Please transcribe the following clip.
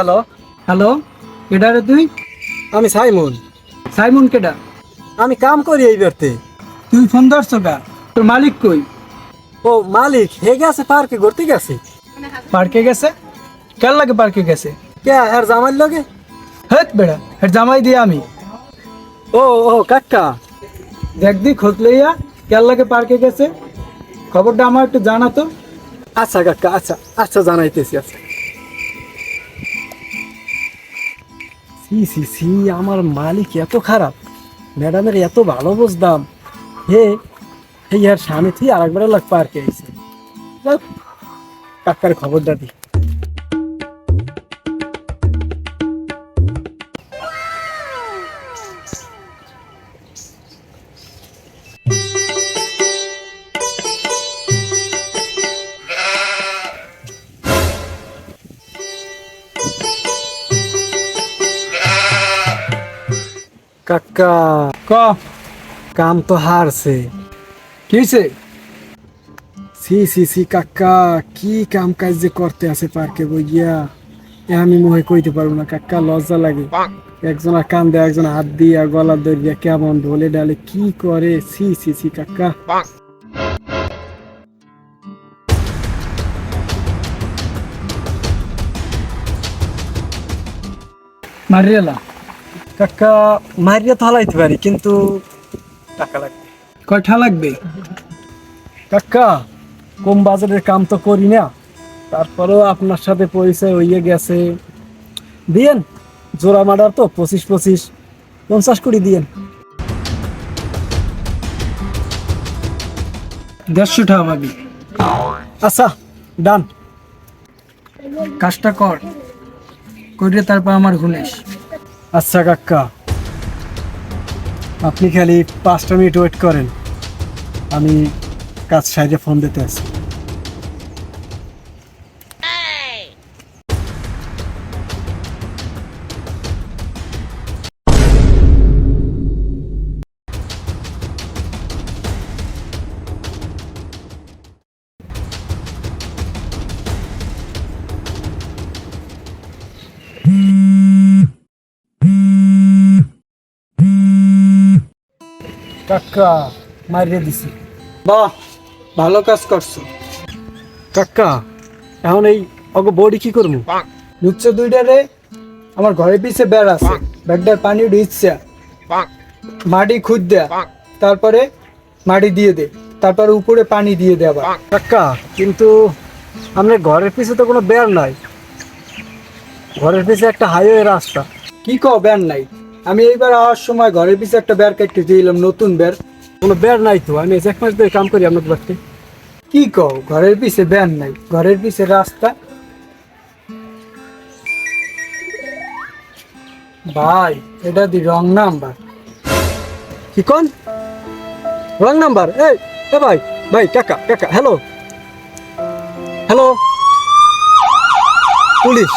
Hello. Hello কেডা রে তুই? আমি সাইমন। সাইমন কেডা? আমি কাম করি এই বেরতে তুই ফোন ধরছ কা? তোর মালিক কই? ও মালিক হে গেছে পার্কে ঘুরতে গেছে। পার্কে গেছে? কেন লাগে পার্কে গেছে? কে আর জামাই লগে? হেট বেড়া হেট জামাই দিয়ে আমি। ও ও কাকা। দেখ দি খোঁজ লইয়া কেন লাগে পার্কে গেছে? খবরটা আমার একটু জানা তো। আচ্ছা কাকা আচ্ছা আচ্ছা জানাইতেছি আচ্ছা। সি সি সি আমার মালিক এত খারাপ। ম্যাডামের এত ভালো বুঝতাম। হে ইয়ার স্বামী থেকে আর একবার লাগ পার্কে আইছে যাক, কাকার খবরটা দি কাকা। ক? কাম তো হারছে। কি হয়েছে সি সি সি কাকা কি কাম কাজ যে করতে আছে পার্কে বইয়া? এ আমি মুহে কইতে পারব না কাকা লজ্জা লাগে। একজন কান দেয় একজন হাত দিয়া গলা ধরিয়া কেমন ঢোলে ডালে কি করে? সি সি সি কাকা। মারিয়ালা কাকা মারিয়া তো হালাইতে পারি কিন্তু টাকা লাগবে। কয়টা লাগবে? কাকা কম বাজারের কাম তো করি না। তারপরেও আপনার সাথে পরিচয় হইয়ে গেছে। দিয়েন জোড়া মার্ডার তো পঁচিশ পঁচিশ পঞ্চাশ কোটি দিয়েন। দেড়শো টাকা পাবি আচ্ছা ডান। কাজটা কর। করে তারপর আমার ঘুনেস আচ্ছা কাক্কা আপনি খালি পাঁচটা মিনিট ওয়েট করেন। আমি কাজ সাইডে ফোন দিতে আছি কাকা মারিয়ে দিছি। বাহ ভালো কাজ করছ। কাকা এখন এই অগ বডি কি করব? লুচ্ছ দুইটা রে আমার ঘরে পিছে বেড় আছে। ব্যাগটার পানি দিচ্ছে মাটি খুদ দেয়া তারপরে মাটি দিয়ে দে। তারপরে উপরে পানি দিয়ে দে আবার। কাকা কিন্তু আপনার ঘরের পিছে তো কোনো বের নাই। ঘরের পিছে একটা হাইওয়ে রাস্তা। কি কও বের নাই? আমি এইবার আওয়ার সময় ঘরের পিছে একটা বের কাটতে দিলাম নতুন বের। কোনো বের নাই তো আমি এক মাস ধরে কাম করি আপনার বাড়িতে। কি কও ঘরের পিছে বের নাই ঘরের পিছে রাস্তা। ভাই এটা দি রং নাম্বার। কি কোন? Wrong number? এই এ ভাই ভাই কাকা কাকা হ্যালো। হ্যালো। পুলিশ।